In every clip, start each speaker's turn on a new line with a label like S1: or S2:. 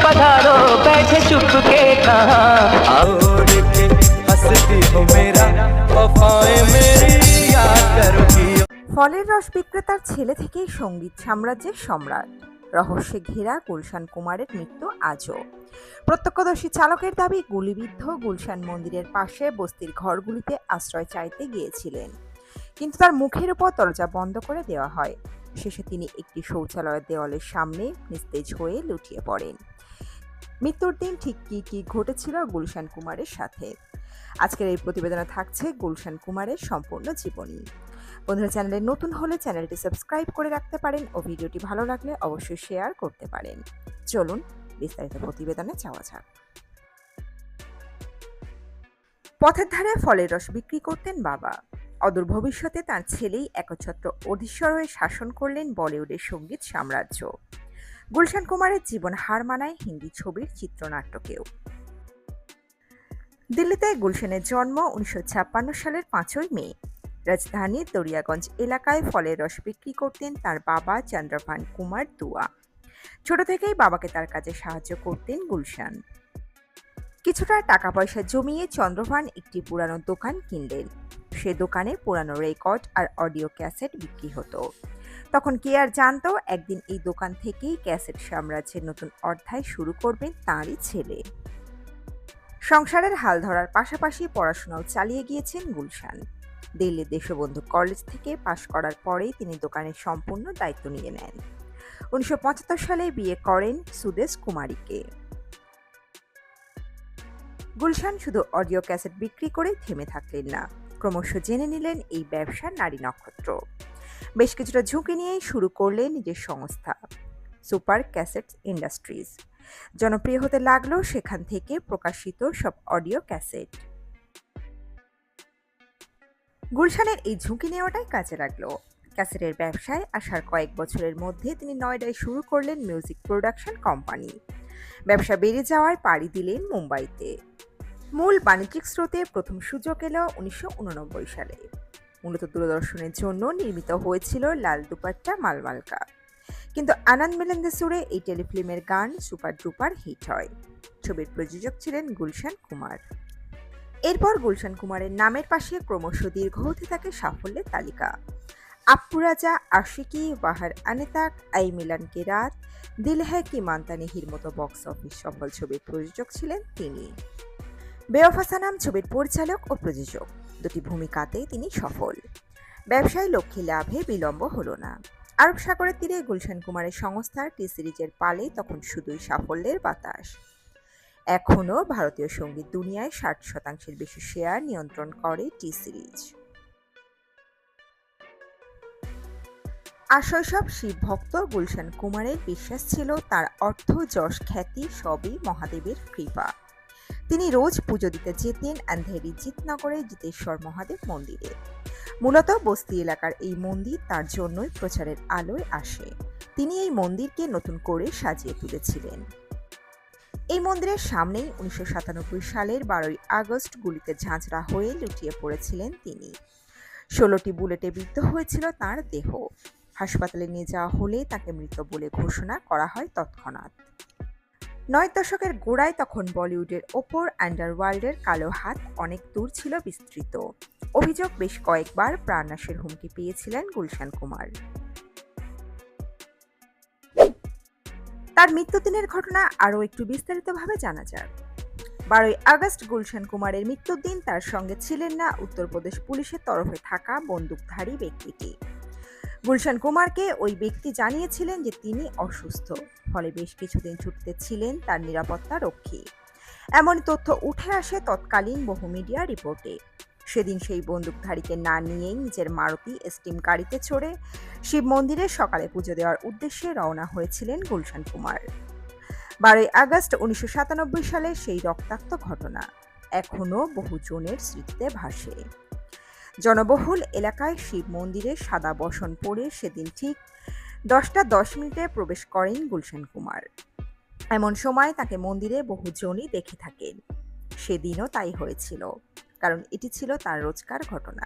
S1: पधारो बैठे चुप के कहाँ
S2: छोड़ के हंसती हो मेरा वफाएं मेरी याद करोगी
S3: ফলের রস বিক্রেতার ছেলে থেকেই সঙ্গীত সাম্রাজ্যের সম্রাট রহস্যে ঘেরা গুলশান কুমারের মৃত্যু আজও প্রত্যক্ষদর্শী চালকের দাবি গুলিবিদ্ধ গুলশান মন্দিরের পাশে বস্তির ঘরগুলিতে আশ্রয় চাইতে গিয়েছিলেন কিন্তু তার মুখের উপর দরজা বন্ধ করে দেওয়া হয় শেষে তিনি একটি শৌচালয়ের দেওয়ালের সামনে নিস্তেজ হয়ে লুটিয়ে পড়েন মৃত্যুর দিন ঠিক কী কী ঘটেছিল গুলশান কুমারের সাথে? আজকের এই প্রতিবেদনে থাকছে গুলশান কুমারের সম্পূর্ণ জীবনী। বন্ধুরা, চ্যানেলে নতুন হলে চ্যানেলটি সাবস্ক্রাইব করে রাখতে পারেন ও ভিডিওটি ভালো লাগলে অবশ্যই শেয়ার করতে পারেন। চলুন, বিস্তারিত প্রতিবেদনে যাওয়া যাক। পথের ধারে ফলের রস বিক্রি করতেন বাবা। অদূর ভবিষ্যতে তার ছেলেই একচ্ছত্র অধীশ্বর হয়ে শাসন করলেন বলিউডের সংগীত সাম্রাজ্য। গুলশান কুমারের জীবন হার মানায় হিন্দি ছবির চিত্রনাট্যকেও। দিল্লিতে গুলশানের জন্ম উনিশশো ছাপ্পান্ন সালের পাঁচই মে। রাজধানীর দরিয়াগঞ্জ এলাকায় ফলের রস বিক্রি করতেন তার বাবা চন্দ্রভান কুমার দুয়া। ছোট থেকেই বাবাকে তার কাজে সাহায্য করতেন গুলশান। কিছুটা টাকা পয়সা জমিয়ে চন্দ্রভান একটি পুরানো দোকান কিনলেন। সে দোকানে পুরানো রেকর্ড আর অডিও ক্যাসেট বিক্রি হতো। তখন কে আর জানতো, একদিন এই দোকান থেকেই ক্যাসেট সাম্রাজ্যের নতুন অধ্যায় শুরু করবেন তাঁরই ছেলে। সংসারের হাল ধরার পাশাপাশি পড়াশোনাও চালিয়ে গিয়েছেন গুলশান। দিল্লি দেশবন্ধু কলেজ থেকে পাশ করার পরেই তিনি দোকানের সম্পূর্ণ দায়িত্ব নিয়ে নেন। উনিশশো পঁচাত্তর সালে বিয়ে করেন সুদেশ কুমারীকে। গুলশান শুধু অডিও ক্যাসেট বিক্রি করে থেমে থাকলেন না, ক্রমশ জেনে নিলেন এই ব্যবসার নারী নক্ষত্র। বেশ কিছুটা ঝুঁকি নিয়েই শুরু করলেন নিজের সংস্থা, সুপার ক্যাসেট ইন্ডাস্ট্রিজ। জনপ্রিয় হতে লাগল সেখান থেকে প্রকাশিত সব অডিও ক্যাসেট। গুলশানের এই ঝুঁকি নেওয়াটাই কাজে লাগল। ক্যাসেটের ব্যবসায় আসার কয়েক বছরের মধ্যে তিনি নয়ডায় শুরু করলেন মিউজিক প্রোডাকশন কোম্পানি। ব্যবসা বেড়ে যাওয়ায় পাড়ি দিলেন মুম্বাইতে। মূল বাণিজ্যিক স্রোতে প্রথম সুযোগ এলো উনিশশো উননব্বই সালে। মূলত দূরদর্শনের জন্য নির্মিত হয়েছিল লাল দুপাট্টা মালমালকা। কিন্তু আনন্দ মিলেন্দে সুরে এই টেলিফিল্মের গান সুপার ডুপার হিট হয়। ছবির প্রযোজক ছিলেন গুলশান কুমার। এরপর গুলশান কুমারের নামের পাশে ক্রমশ দীর্ঘ হতে থাকে সাফল্যের তালিকা। আপ্পুরাজা আশিকি, বাহার আনেতাক, আই মিলান কে রাত, দিল হ্যায় কি মানতা নেহির মতো বক্স অফিস সফল ছবির প্রযোজক ছিলেন তিনি। বেওফাসা নাম ছবির পরিচালক ও প্রযোজক। দুটি ভূমিকাতেই তিনি সফল। ব্যবসায় লক্ষ্যে লাভে বিলম্ব হলো না। আরব সাগরের তীরে গুলশান কুমারের সংস্থার টি সিরিজের পালে তখন শুধুই সাফল্যের বাতাস। এখনও ভারতীয় সংগীত দুনিয়ায় ষাট শতাংশের বেশি শেয়ার নিয়ন্ত্রণ করে টি সিরিজ। আর শৈশব শিব ভক্ত গুলশান কুমারের বিশ্বাস ছিল তার অর্থ যশ খ্যাতি সবই মহাদেবের কৃপা। তিনি রোজ পুজো দিতে যেতেন আন্ধেরি জিতনগরে জিতেশ্বর মহাদেব মন্দিরে। মূলত বস্তি এলাকার এই মন্দির তার জন্যই প্রচারের আলোয় আসে। তিনি এই মন্দিরকে নতুন করে সাজিয়ে তুলেছিলেন। এই মন্দিরের সামনেই উনিশশো সাতানব্বই সালের বারোই আগস্ট গুলিতে ঝাঁঝরা হয়ে লুটিয়ে পড়েছিলেন তিনি। ষোলোটি বুলেটে বিদ্ধ হয়েছিল তার দেহ। হাসপাতালে নিয়ে যাওয়া হলে তাকে মৃত বলে ঘোষণা করা হয় তৎক্ষণাৎ। নয় দশকের গোড়ায় তখন বলিউডের ওপর আন্ডারওয়ার্ল্ডের কালো হাত অনেক দূর ছিল বিস্তৃত। অভিযোগ বেশ কয়েকবার প্রাণনাশের হুমকি পেয়েছিলেন গুলশান কুমার। তার মৃত্যুদিনের ঘটনা আরও একটু বিস্তারিতভাবে জানা যাক। বারোই আগস্ট গুলশান কুমারের মৃত্যুর দিন তার সঙ্গে ছিলেন না উত্তরপ্রদেশ পুলিশের তরফে থাকা বন্দুকধারী ব্যক্তিটি। গুলশান কুমারকে ওই ব্যক্তি জানিয়েছিলেন যে তিনি অসুস্থ। ফলে বেশ কিছুদিন ছুটিতে ছিলেন তার নিরাপত্তা রক্ষী। এমন তথ্য উঠে আসে তৎকালীন বহু মিডিয়া রিপোর্টে। সেদিন সেই বন্দুকধারীকে না নিয়েই নিজের মারুতি স্টিম গাড়িতে চড়ে শিব মন্দিরে সকালে পুজো দেওয়ার উদ্দেশ্যে রওনা হয়েছিলেন গুলশান কুমার। বারোই আগস্ট উনিশশো সাতানব্বই সালে সেই রক্তাক্ত ঘটনা। এখনও বহু জনের স্মৃতিতে ভাসে। জনবহুল এলাকায় শিব মন্দিরে সাদা বসন পরে সেদিন ঠিক দশটা দশ মিনিটে প্রবেশ করেন গুলশান কুমার। এমন সময় তাকে মন্দিরে বহু জনই দেখে থাকেন। সেদিনও তাই হয়েছিল, কারণ এটি ছিল তার রোজকার ঘটনা।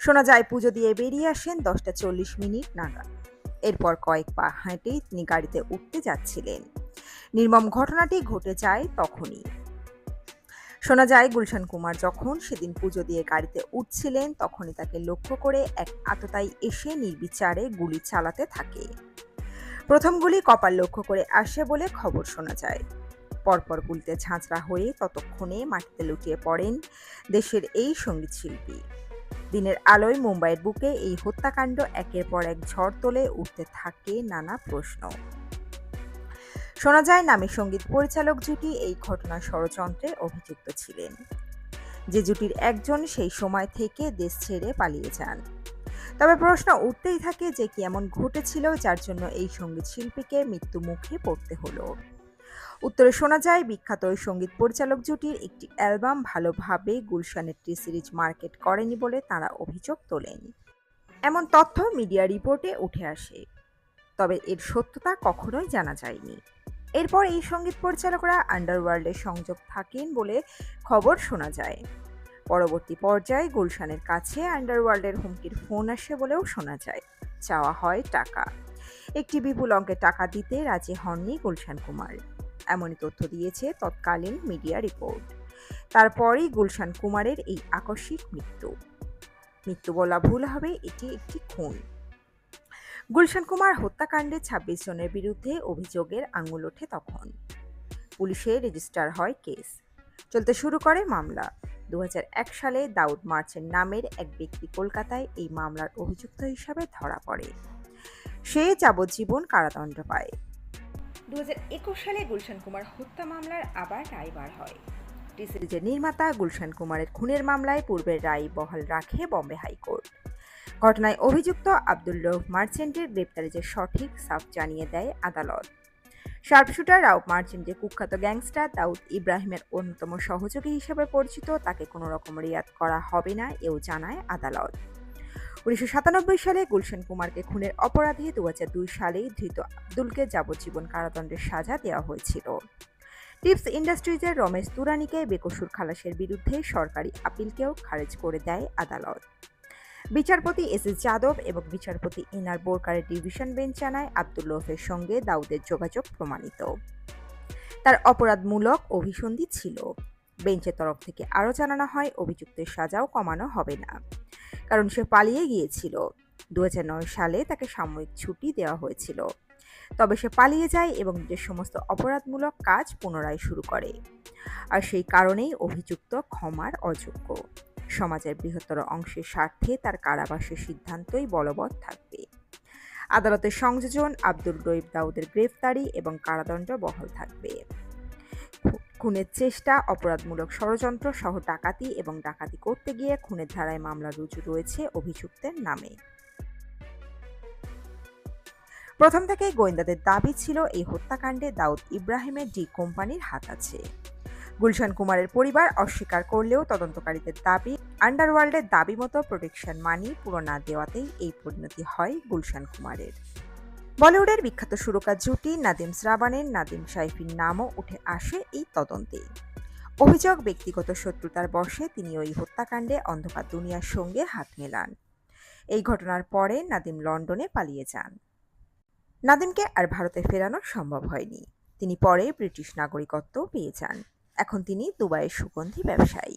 S3: শোনা যায়, পুজো দিয়ে বেরিয়ে আসেন দশটা চল্লিশ মিনিট নাগাদ। এরপর কয়েক পা হাঁটেই তিনি গাড়িতে উঠতে যাচ্ছিলেন। নির্মম ঘটনাটি ঘটে যায় তখনই। শোনা যায় গুলশান কুমার যখন সেদিন পুজো দিয়ে গাড়িতে উঠছিলেন, তখনই তাকে লক্ষ্য করে এক আততায়ী এসে নির্বিচারে গুলি চালাতে থাকে। প্রথম গুলি কপাল লক্ষ্য করে আসে বলে খবর শোনা যায়। পরপর গুলিতে ঝাঁঝরা হয়ে ততক্ষণে মাটিতে লুটিয়ে পড়েন দেশের এই সংগীত শিল্পী। দিনের আলোয় মুম্বাইয়ের বুকে এই হত্যাকাণ্ড একের পর এক ঝড় তোলে উঠতে থাকে নানা প্রশ্ন। শোনা যায় নামী সংগীত পরিচালক জুটি এই ঘটনার ষড়যন্ত্রে অভিযুক্ত ছিলেন। যে জুটির একজন সেই সময় থেকে দেশ ছেড়ে পালিয়ে যান। তবে প্রশ্ন উঠতেই থাকে যে কি এমন ঘটেছিল যার জন্য এই সংগীত শিল্পীকে মৃত্যু মুখে পড়তে হলো। উত্তরে শোনা যায়, বিখ্যাত ওই সংগীত পরিচালক জুটির একটি অ্যালবাম ভালোভাবে গুলশানের টি সিরিজ মার্কেট করেনি বলে তারা অভিযোগ তোলেন। এমন তথ্য মিডিয়া রিপোর্টে উঠে আসে, তবে এর সত্যতা কখনোই জানা যায়নি। এরপর এই সংগীত পরিচালকরা আন্ডারওয়ার্ল্ডের সংযোগ থাকেন বলে খবর শোনা যায়। পরবর্তী পর্যায়ে গুলশানের কাছে আন্ডারওয়ার্ল্ডের হুমকির ফোন আসে বলেও শোনা যায়। চাওয়া হয় টাকা। একটি বিপুল অঙ্কের টাকা দিতে রাজি হননি গুলশান কুমার। এমনই তথ্য দিয়েছে তৎকালীন মিডিয়া রিপোর্ট। তারপরই গুলশান কুমারের এই আকস্মিক মৃত্যু। মৃত্যু বলা ভুল হবে, এটি একটি খুন। গুলশান কুমার হত্যাকাণ্ডে ছাব্বিশ জনের বিরুদ্ধে অভিযোগের আঙুল ওঠে তখন। পুলিশে রেজিস্টার হয় কেস। চলতে শুরু করে মামলা। দু হাজার এক সালে দাউদ মার্চের নামের এক ব্যক্তি কলকাতায় এই মামলার অভিযুক্ত হিসাবে ধরা পড়ে। সে যাবজ্জীবন কারাদণ্ড পায়। দু হাজার একুশ সালে গুলশান কুমার হত্যা মামলার আবার রায় বার হয়। টি সিরিজের নির্মাতা গুলশান কুমারের খুনের মামলায় পূর্বের রায় বহাল রাখে বম্বে হাইকোর্ট। ঘটনায় অভিযুক্ত আব্দুল রৌফ মার্চেন্টের গ্রেপ্তারে যে সঠিক সাফ জানিয়ে দেয় আদালত। শার্পশুটার রাউফ মার্চেন্টের কুখ্যাত গ্যাংস্টার দাউদ ইব্রাহিমের অন্যতম সহযোগী হিসেবে পরিচিত, তাকে কোনো রকম রিয়াদ করা হবে না এও জানায় আদালত। উনিশশো সাতানব্বই সালে গুলশান কুমারকে খুনের অপরাধে দু দুই সালে ধৃত আব্দুলকে যাবজ্জীবন কারাদণ্ডের সাজা দেওয়া হয়েছিল। টিপস ইন্ডাস্ট্রিজের রমেশ তুরানিকে বেকসুর খালাসের বিরুদ্ধে সরকারি আপিলকেও খারিজ করে দেয় আদালত। বিচারপতি এস এস যাদব এবং বিচারপতি ইনার বোরকারের ডিভিশন বেঞ্চ জানায় আবদুল্লফের সঙ্গে দাউদের যোগাযোগ প্রমাণিত। তার অপরাধমূলক অভিসন্ধি ছিল। বেঞ্চের তরফ থেকে আরও জানানো হয়, অভিযুক্তের সাজাও কমানো হবে না। কারণ সে পালিয়ে গিয়েছিল। দু হাজার নয় সালে তাকে সাময়িক ছুটি দেওয়া হয়েছিল। তবে সে পালিয়ে যায় এবং নিজের সমস্ত অপরাধমূলক কাজ পুনরায় শুরু করে। আর সেই কারণেই অভিযুক্ত ক্ষমার অযোগ্য। সমাজের বৃহত্তর অংশের স্বার্থে তার কারাবাসের সিদ্ধান্তই বলবৎ থাকবে। আদালতের সংযোজন আব্দুল রইব দাউদের গ্রেফতারি এবং কারাদণ্ড বহাল থাকবে। খুনের চেষ্টা, অপরাধমূলক ষড়যন্ত্র সহ ডাকাতি এবং ডাকাতি করতে গিয়ে খুনের ধারায় মামলা রুজু রয়েছে অভিযুক্তের নামে। প্রথম থেকেই গোয়েন্দাদের দাবি ছিল, এই হত্যাকাণ্ডে দাউদ ইব্রাহিমের ডি কোম্পানির হাত আছে। গুলশান কুমারের পরিবার অস্বীকার করলেও তদন্তকারীদের দাবি, আন্ডারওয়ার্ল্ডের দাবি মতো প্রোটেকশন মানি পুরো না দেওয়াতেই এই পরিণতি হয় গুলশান কুমারের। বলিউডের বিখ্যাত সুরকার জুটি নাদিম শ্রাবানের নাদিম সাইফির নামও উঠে আসে এই তদন্তে। অভিযোগ ব্যক্তিগত শত্রুতার বশে তিনি ওই হত্যাকাণ্ডে অন্ধকার দুনিয়ার সঙ্গে হাত মেলান। এই ঘটনার পরে নাদিম লন্ডনে পালিয়ে যান। নাদিমকে আর ভারতে ফেরানো সম্ভব হয়নি। তিনি পরে ব্রিটিশ নাগরিকত্ব পেয়ে যান। এখন তিনি দুবাইয়ের সুগন্ধি ব্যবসায়ী।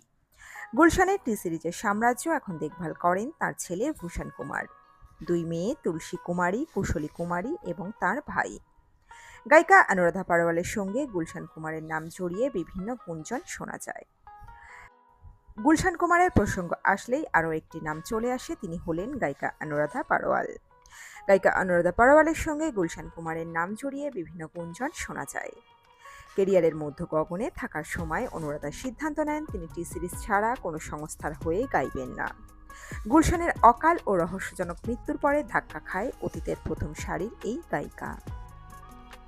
S3: গুলশানের টি সিরিজের সাম্রাজ্য এখন দেখভাল করেন তার ছেলে ভূষণ কুমার। দুই মেয়ে তুলসী কুমারী, কুশলী কুমারী এবং তার ভাই। গায়িকা অনুরাধা পারওয়ালের সঙ্গে গুলশান কুমারের নাম জড়িয়ে বিভিন্ন গুঞ্জন শোনা যায়। গুলশান কুমারের প্রসঙ্গ আসলেই আরও একটি নাম চলে আসে, তিনি হলেন গায়িকা অনুরাধা পারওয়াল গায়িকা অনুরাধা পারওয়ালের সঙ্গে গুলশান কুমারের নাম জড়িয়ে বিভিন্ন গুঞ্জন শোনা যায়। কেরিয়ারের মধ্য গগনে থাকার সময় অনুরাধা সিদ্ধান্ত নেন তিনি টি সিরিজ ছাড়া কোনো সংস্থার হয়ে গাইবেন না। গুলশানের অকাল ও রহস্যজনক মৃত্যুর পরে ধাক্কা খায় অতীতের প্রথম সারির এই গায়িকা।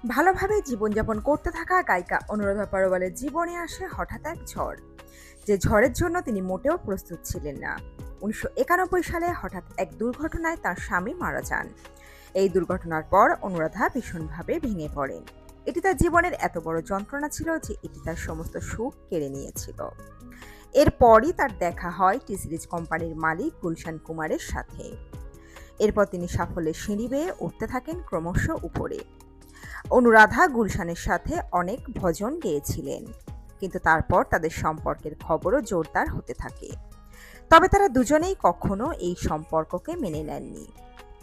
S3: ভালোভাবে জীবনযাপন করতে থাকা গায়িকা অনুরাধা পারোয়ালের জীবনে আসে হঠাৎ এক ঝড়। যে ঝড়ের জন্য তিনি মোটেও প্রস্তুত ছিলেন না। উনিশশো একানব্বই সালে হঠাৎ এক দুর্ঘটনায় তার স্বামী মারা যান। এই দুর্ঘটনার পর অনুরাধা ভীষণভাবে ভেঙে পড়েন। এটি তার জীবনের এত বড় যন্ত্রণা ছিল যে এটি তার সমস্ত সুখ কেড়ে নিয়েছিল। এরপরই তার দেখা হয় টি সিরিজ কোম্পানির মালিক গুলশান কুমারের সাথে। এরপর তিনি সাফল্যের সিঁড়ি বেয়ে উঠতে থাকেন ক্রমশ উপরে। অনুরাধা গুলশানের সাথে অনেক ভজন গেয়েছিলেন, কিন্তু তারপর তাদের সম্পর্কের খবরও জোরদার হতে থাকে। তবে তারা দুজনেই কখনো এই সম্পর্ককে মেনে নেননি।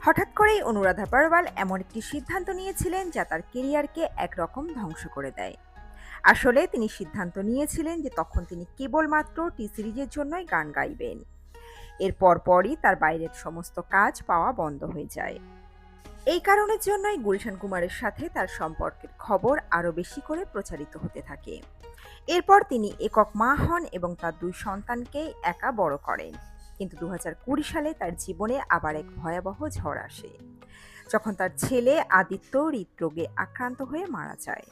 S3: হঠাৎ করেই অনুরাধা পারওয়াল এমন একটি সিদ্ধান্ত নিয়েছিলেন যা তার কেরিয়ারকে একরকম ধ্বংস করে দেয়। আসলে তিনি সিদ্ধান্ত নিয়েছিলেন যে তখন তিনি কেবলমাত্র টি সিরিজের জন্যই গান গাইবেন। এর পরপরই তার বাইরের সমস্ত কাজ পাওয়া বন্ধ হয়ে যায়। এই কারণের জন্যই গুলশান কুমারের সাথে তার সম্পর্কের খবর আরও বেশি করে প্রচারিত হতে থাকে। এরপর তিনি একক মা হন এবং তার দুই সন্তানকে একা বড় করেন। কিন্তু দু সালে তার জীবনে আবার এক ভয়াবহ ঝড় আসে। যখন তার ছেলে আদিত্য হৃদরোগে আক্রান্ত হয়ে মারা যায়।